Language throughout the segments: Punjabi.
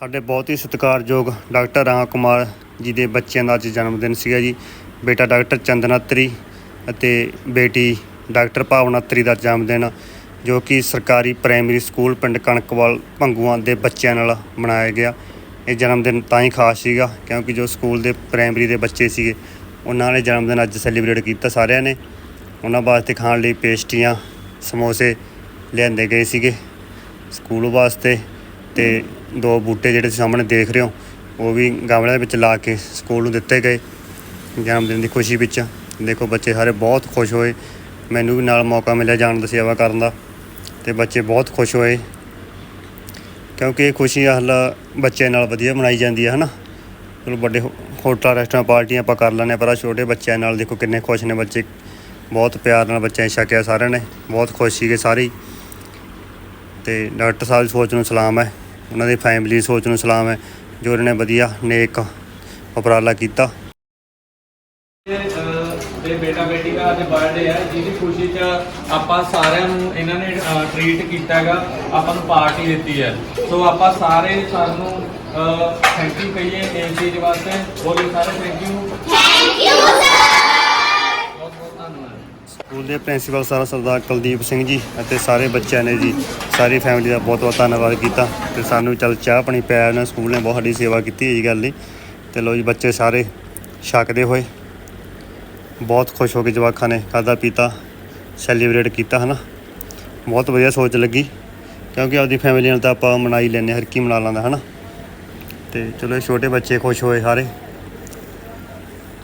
ਸਾਡੇ ਬਹੁਤ ਹੀ ਸਤਿਕਾਰਯੋਗ ਡਾਕਟਰ ਰਾਮ ਕੁਮਾਰ ਜੀ ਦੇ ਬੱਚਿਆਂ ਦਾ ਅੱਜ ਜਨਮ ਦਿਨ ਸੀਗਾ ਜੀ। ਬੇਟਾ ਡਾਕਟਰ ਚੰਦਨਾਤਰੀ ਅਤੇ ਬੇਟੀ ਡਾਕਟਰ ਭਾਵਨਾਤਰੀ ਦਾ ਜਨਮ ਦਿਨ, ਜੋ ਕਿ ਸਰਕਾਰੀ ਪ੍ਰਾਇਮਰੀ ਸਕੂਲ ਪਿੰਡ ਕਣਕਵਾਲ ਭੰਗੂਆਂ ਦੇ ਬੱਚਿਆਂ ਨਾਲ ਮਨਾਇਆ ਗਿਆ। ਇਹ ਜਨਮ ਦਿਨ ਤਾਂ ਹੀ ਖਾਸ ਸੀਗਾ, ਕਿਉਂਕਿ ਜੋ ਸਕੂਲ ਦੇ ਪ੍ਰਾਇਮਰੀ ਦੇ ਬੱਚੇ ਸੀਗੇ, ਉਹਨਾਂ ਨੇ ਜਨਮ ਦਿਨ ਅੱਜ ਸੈਲੀਬ੍ਰੇਟ ਕੀਤਾ ਸਾਰਿਆਂ ਨੇ। ਉਹਨਾਂ ਵਾਸਤੇ ਖਾਣ ਲਈ ਪੇਸਟਰੀਆਂ ਸਮੋਸੇ ਲਿਆਂਦੇ ਗਏ ਸੀਗੇ ਸਕੂਲ ਵਾਸਤੇ ਤੇ ਦੋ ਬੂਟੇ ਜਿਹੜੇ ਤੁਸੀਂ ਸਾਹਮਣੇ ਦੇਖ ਰਹੇ ਹੋ, ਉਹ ਵੀ ਗਮਲਿਆਂ ਦੇ ਵਿੱਚ ਲਾ ਕੇ ਸਕੂਲ ਨੂੰ ਦਿੱਤੇ ਗਏ। ਜਨਮ ਦਿਨ ਦੀ ਖੁਸ਼ੀ ਵਿੱਚ ਦੇਖੋ ਬੱਚੇ ਸਾਰੇ ਬਹੁਤ ਖੁਸ਼ ਹੋਏ। ਮੈਨੂੰ ਵੀ ਨਾਲ ਮੌਕਾ ਮਿਲਿਆ ਜਾਣ ਦੀ ਸੇਵਾ ਕਰਨ ਦਾ ਤੇ ਬੱਚੇ ਬਹੁਤ ਖੁਸ਼ ਹੋਏ। ਕਿਉਂਕਿ ਇਹ ਖੁਸ਼ੀ ਹਲ ਬੱਚਿਆਂ ਨਾਲ ਵਧੀਆ ਮਨਾਈ ਜਾਂਦੀ ਹੈ, ਹਨਾ? ਚਲੋ ਵੱਡੇ ਹੋਟਲਾਂ, ਰੈਸਟੋਰੈਂਟ, ਪਾਰਟੀਆਂ ਆਪਾਂ ਕਰ ਲੈਂਦੇ ਹਾਂ, ਪਰ ਆਹ ਛੋਟੇ ਬੱਚਿਆਂ ਨਾਲ ਦੇਖੋ ਕਿੰਨੇ ਖੁਸ਼ ਨੇ ਬੱਚੇ। ਬਹੁਤ ਪਿਆਰ ਨਾਲ ਬੱਚਿਆਂ ਨੇ ਛਕਿਆ ਸਾਰਿਆਂ ਨੇ, ਬਹੁਤ ਖੁਸ਼ ਸੀਗੇ ਸਾਰੇ ਹੀ। ਤੇ ਡਾਕਟਰ ਸਾਹਿਬ ਦੀ ਸੋਚ ਨੂੰ ਸਲਾਮ ਹੈ। ਉਹਨਾਂ ਦੀ ਫੈਮਿਲੀ ਦੀ ਸੋਚ ਨੂੰ ਸਲਾਮ ਹੈ ਜੋ ਉਹਨਾਂ ਨੇ ਵਧੀਆ ਨੇਕ ਉਪਰਾਲਾ ਕੀਤਾ। ਦੇ ਬੇਟਾ ਬੇਟੀ ਦਾ ਅੱਜ ਬਰਥਡੇ ਹੈ ਜਿਹਦੀ ਖੁਸ਼ੀ 'ਚ ਆਪਾਂ ਸਾਰਿਆਂ ਨੂੰ ਇਹਨਾਂ ਨੇ ਟ੍ਰੀਟ ਕੀਤਾ ਹੈਗਾ ਆਪਾਂ ਨੂੰ ਪਾਰਟੀ ਦਿੱਤੀ ਹੈ। ਸੋ ਆਪਾਂ ਸਾਰੇ ਸਰ ਨੂੰ ਥੈਂਕ ਯੂ ਕਹੀਏ ਇਸ ਚੀਜ਼ ਵਾਸਤੇ। ਬੋਲੇ ਸਾਰੇ ਥੈਂਕ ਯੂ ਬਹੁਤ ਧੰਨਵਾਦ ਸਕੂਲ ਦੇ ਪ੍ਰਿੰਸੀਪਲ ਸਰ ਸਰਦਾਰ ਕੁਲਦੀਪ ਸਿੰਘ ਜੀ ਅਤੇ ਸਾਰੇ ਬੱਚਿਆਂ ਨੇ ਜੀ ਸਾਰੀ ਫੈਮਿਲੀ ਦਾ ਬਹੁਤ ਬਹੁਤ ਧੰਨਵਾਦ ਕੀਤਾ ਤੇ ਸਾਨੂੰ ਚੱਲ ਚਾਹ ਪਾਣੀ ਪਿਆ ਉਹਨਾਂ ਸਕੂਲ ਨੇ, ਬਹੁਤ ਸਾਡੀ ਸੇਵਾ ਕੀਤੀ ਹੈ ਗੱਲ ਨਹੀਂ ਤੇ ਲੋ ਜੀ ਬੱਚੇ ਸਾਰੇ ਛਕਦੇ ਹੋਏ ਬਹੁਤ ਖੁਸ਼ ਹੋ ਕੇ ਜਵਾਕਾਂ ਨੇ ਖਾਧਾ ਪੀਤਾ ਸੈਲੀਬ੍ਰੇਟ ਕੀਤਾ ਹਨਾ। ਬਹੁਤ ਵਧੀਆ ਸੋਚ ਲੱਗੀ, ਕਿਉਂਕਿ ਆਪਦੀ ਫੈਮਿਲੀ ਨਾਲ ਤਾਂ ਆਪਾਂ ਮਨਾਈ ਲੈਂਦੇ ਹਰ ਕੀ ਮਨਾ ਲੈਂਦਾ ਹਨਾ। ਤੇ ਚਲੋ ਛੋਟੇ ਬੱਚੇ ਖੁਸ਼ ਹੋਏ ਸਾਰੇ।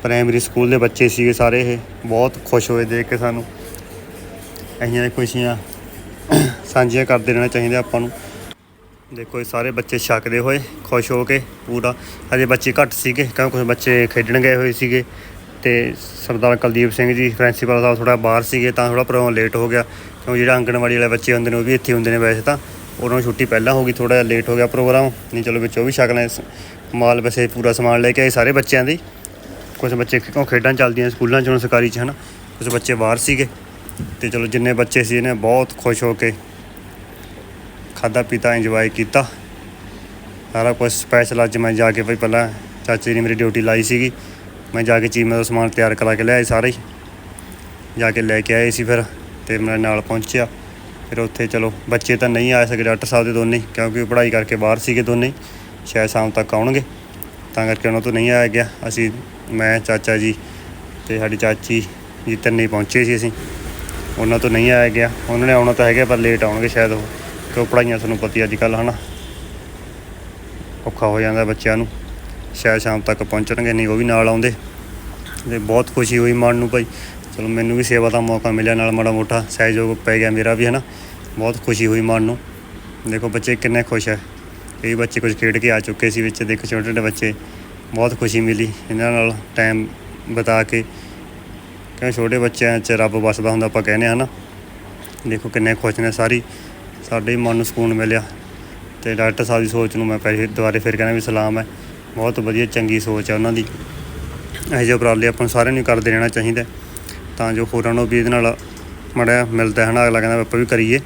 ਪ੍ਰਾਇਮਰੀ ਸਕੂਲ ਦੇ ਬੱਚੇ ਸੀਗੇ ਸਾਰੇ ਇਹ, ਬਹੁਤ ਖੁਸ਼ ਹੋਏ ਦੇਖ ਕੇ ਸਾਨੂੰ। ਅਹੀਆਂ ਖੁਸ਼ੀਆਂ ਸਾਂਝੀਆਂ ਕਰਦੇ ਰਹਿਣਾ ਚਾਹੀਦਾ ਆਪਾਂ ਨੂੰ। ਦੇਖੋ ਇਹ ਸਾਰੇ ਬੱਚੇ ਛਕਦੇ ਹੋਏ, ਖੁਸ਼ ਹੋ ਕੇ ਪੂਰਾ। ਹਜੇ ਬੱਚੇ ਘੱਟ ਸੀਗੇ, ਕਿਉਂਕਿ ਕੁਝ ਬੱਚੇ ਖੇਡਣ ਗਏ ਹੋਏ ਸੀਗੇ। ਤੇ ਸਰਦਾਰ ਕੁਲਦੀਪ ਸਿੰਘ ਜੀ, ਪ੍ਰਿੰਸੀਪਲ ਸਾਹਿਬ ਥੋੜਾ ਬਾਹਰ ਸੀਗੇ, ਤਾਂ ਥੋੜਾ ਪ੍ਰੋਗਰਾਮ ਲੇਟ ਹੋ ਗਿਆ। ਕਿਉਂਕਿ ਜਿਹੜਾ ਆਂਗਣਵਾੜੀ ਵਾਲੇ ਬੱਚੇ ਹੁੰਦੇ ਨੇ, ਉਹ ਵੀ ਇੱਥੇ ਹੁੰਦੇ ਨੇ ਵੈਸੇ ਤਾਂ। ਉਹਨਾਂ ਨੂੰ ਛੁੱਟੀ ਪਹਿਲਾਂ ਹੋ ਗਈ ਥੋੜਾ ਜਿਹਾ ਲੇਟ ਹੋ ਗਿਆ ਪ੍ਰੋਗਰਾਮ ਨਹੀਂ, ਚਲੋ ਵਿੱਚ ਉਹ ਵੀ ਛਕ ਲੈ ਮਾਲ ਵੈਸੇ ਪੂਰਾ ਸਮਾਨ ਲੈ ਕੇ ਆਏ ਸਾਰੇ ਬੱਚਿਆਂ ਦੀ। ਕੁਝ ਬੱਚੇ ਕਿਉਂ ਖੇਡਾਂ ਚੱਲਦੀਆਂ ਸਕੂਲਾਂ 'ਚ ਹੁਣ ਸਰਕਾਰੀ 'ਚ, ਹਨਾ। ਕੁਝ ਬੱਚੇ ਬਾਹਰ ਸੀਗੇ ਤੇ ਚਲੋ ਜਿੰਨੇ ਬੱਚੇ ਸੀ ਇਹਨੇ ਬਹੁਤ ਖੁਸ਼ ਹੋ ਕੇ ਖਾਦਾ ਪੀਤਾ ਇੰਜੋਏ ਕੀਤਾ। ਸਾਰਾ ਕੁਝ ਸਪੈਸ਼ਲ ਅੱਜ ਮੈਂ ਜਾ ਕੇ ਭਾਈ ਪਹਿਲਾਂ ਚਾਚੇ ਨੇ ਮੇਰੀ ਡਿਊਟੀ ਲਾਈ ਸੀਗੀ। ਮੈਂ ਜਾ ਕੇ ਚੀਮੇ ਦਾ ਸਮਾਨ ਤਿਆਰ ਕਰਾ ਕੇ ਲਿਆਏ ਸਾਰੇ ਹੀ। ਜਾ ਕੇ ਲੈ ਕੇ ਆਏ ਸੀ ਫਿਰ ਤੇ ਮੇਰੇ ਨਾਲ ਪਹੁੰਚਿਆ। ਫਿਰ ਉੱਥੇ ਚਲੋ ਬੱਚੇ ਤਾਂ ਨਹੀਂ ਆ ਸਕੇ ਡਾਕਟਰ ਸਾਹਿਬ ਦੇ ਦੋਨੇ, ਕਿਉਂਕਿ ਉਹ ਪੜ੍ਹਾਈ ਕਰਕੇ ਬਾਹਰ ਸੀਗੇ ਦੋਨੇ, ਸ਼ਾਇਦ ਸ਼ਾਮ ਤੱਕ ਆਉਣਗੇ। ਤਾਂ ਕਰਕੇ ਉਹਨਾਂ ਤੋਂ ਨਹੀਂ ਆਇਆ ਗਿਆ। ਅਸੀਂ ਮੈਂ, ਚਾਚਾ ਜੀ ਤੇ ਸਾਡੀ ਚਾਚੀ ਜੀ ਤਿੰਨੇ ਹੀ ਪਹੁੰਚੇ ਸੀ ਅਸੀਂ। ਉਹਨਾਂ ਤੋਂ ਨਹੀਂ ਆਇਆ ਗਿਆ। ਉਹਨਾਂ ਨੇ ਆਉਣਾ ਤਾਂ ਹੈਗਾ, ਪਰ ਲੇਟ ਆਉਣਗੇ ਸ਼ਾਇਦ ਉਹ। ਕਿਉਂ ਪੜ੍ਹਾਈਆਂ ਤੁਹਾਨੂੰ ਪਤੀ ਅੱਜ ਕੱਲ੍ਹ ਹਨਾ। ਔਖਾ ਹੋ ਜਾਂਦਾ ਬੱਚਿਆਂ ਨੂੰ। ਸ਼ਾਇਦ ਸ਼ਾਮ ਤੱਕ ਪਹੁੰਚਣਗੇ, ਨਹੀਂ ਉਹ ਵੀ ਨਾਲ ਆਉਂਦੇ। ਤੇ ਬਹੁਤ ਖੁਸ਼ੀ ਹੋਈ ਮਨ ਨੂੰ ਭਾਈ। ਚਲੋ ਮੈਨੂੰ ਵੀ ਸੇਵਾ ਦਾ ਮੌਕਾ ਮਿਲਿਆ ਨਾਲ ਮਾੜਾ ਮੋਟਾ, ਸਹਿਯੋਗ ਪੈ ਗਿਆ ਮੇਰਾ ਵੀ, ਹਨਾ। ਬਹੁਤ ਖੁਸ਼ੀ ਹੋਈ ਮਨ ਨੂੰ। ਦੇਖੋ ਬੱਚੇ ਕਿੰਨੇ ਖੁਸ਼ ਹੈ ਕਈ ਬੱਚੇ ਕੁਝ ਖੇਡ ਕੇ ਆ ਚੁੱਕੇ ਸੀ ਵਿੱਚ। ਦੇਖੋ ਛੋਟੇ ਛੋਟੇ ਬੱਚੇ। ਬਹੁਤ ਖੁਸ਼ੀ ਮਿਲੀ ਇਹਨਾਂ ਨਾਲ ਟਾਈਮ ਬਿਤਾ ਕੇ। ਕਿਉਂ ਛੋਟੇ ਬੱਚਿਆਂ 'ਚ ਰੱਬ ਵਸਦਾ ਹੁੰਦਾ ਆਪਾਂ ਕਹਿੰਦੇ ਹਾਂ ਨਾ। ਦੇਖੋ ਕਿੰਨੇ ਖੁਸ਼ ਨੇ ਸਾਰੀ। ਸਾਡੇ ਮਨ ਨੂੰ ਸਕੂਨ ਮਿਲਿਆ। ਤੇ ਡਾਕਟਰ ਸਾਹਿਬ ਦੀ ਸੋਚ ਨੂੰ ਮੈਂ ਪਹਿਲੇ ਦੁਬਾਰੇ ਫਿਰ ਕਹਿੰਦਾ ਵੀ ਸਲਾਮ ਹੈ। ਬਹੁਤ ਵਧੀਆ, ਚੰਗੀ ਸੋਚ ਹੈ ਉਹਨਾਂ ਦੀ। ਇਹੋ ਜਿਹੇ ਉਪਰਾਲੇ ਆਪਾਂ ਸਾਰਿਆਂ ਨੂੰ ਕਰਦੇ ਰਹਿਣਾ ਚਾਹੀਦਾ ਤਾਂ ਜੋ ਹੋਰਾਂ ਨੂੰ ਵੀ ਇਹਦੇ ਨਾਲ ਮੜਿਆ ਮਿਲਦਾ ਹੈ ਨਾ। ਅਗਲਾ ਕਹਿੰਦਾ ਵੀ ਆਪਾਂ ਵੀ ਕਰੀਏ।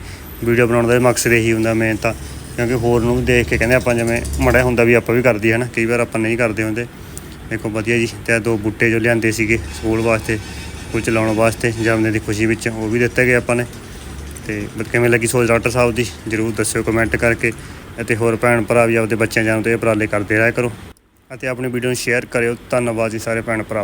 ਵੀਡੀਓ ਬਣਾਉਣ ਦਾ ਮਕਸਦ ਇਹੀ ਹੁੰਦਾ ਮੇਨ ਤਾਂ। ਕਿਉਂਕਿ ਹੋਰ ਨੂੰ ਵੀ ਦੇਖ ਕੇ ਕਹਿੰਦੇ ਆਪਾਂ ਜਿਵੇਂ ਮੜਿਆ ਹੁੰਦਾ ਵੀ ਆਪਾਂ ਵੀ ਕਰਦੀ ਹੈ ਨਾ, ਕਈ ਵਾਰ ਆਪਾਂ ਨਹੀਂ ਕਰਦੇ ਹੁੰਦੇ। ਦੇਖੋ ਵਧੀਆ ਜੀ, ਤੇ ਦੋ ਬੂਟੇ ਜੋ ਲਿਆਂਦੇ ਸੀਗੇ ਸਕੂਲ ਵਾਸਤੇ ਕੁਝ ਚਲਾਉਣ ਵਾਸਤੇ ਜਨਮ ਦੀ ਖੁਸ਼ੀ ਵਿੱਚ, ਉਹ ਵੀ ਦਿੱਤੇ ਗਏ ਆਪਾਂ ਨੇ। ਤੇ ਕਿਵੇਂ ਲੱਗੀ ਸੋਚ ਡਾਕਟਰ ਸਾਹਿਬ ਦੀ? ਜਰੂਰ ਦੱਸਿਓ ਕਮੈਂਟ ਕਰਕੇ। ਅਤੇ ਹੋਰ ਭੈਣ ਭਰਾ ਵੀ ਆਪਦੇ ਬੱਚਿਆਂ ਜਾਣ ਤੋਂ ਇਹ ਉਪਰਾਲੇ ਕਰਦੇ ਰਿਹਾ ਕਰੋ। ਅਤੇ ਆਪਣੀ ਵੀਡੀਓ ਨੂੰ ਸ਼ੇਅਰ ਕਰਿਓ। ਧੰਨਵਾਦ ਜੀ ਸਾਰੇ ਭੈਣ ਭਰਾ।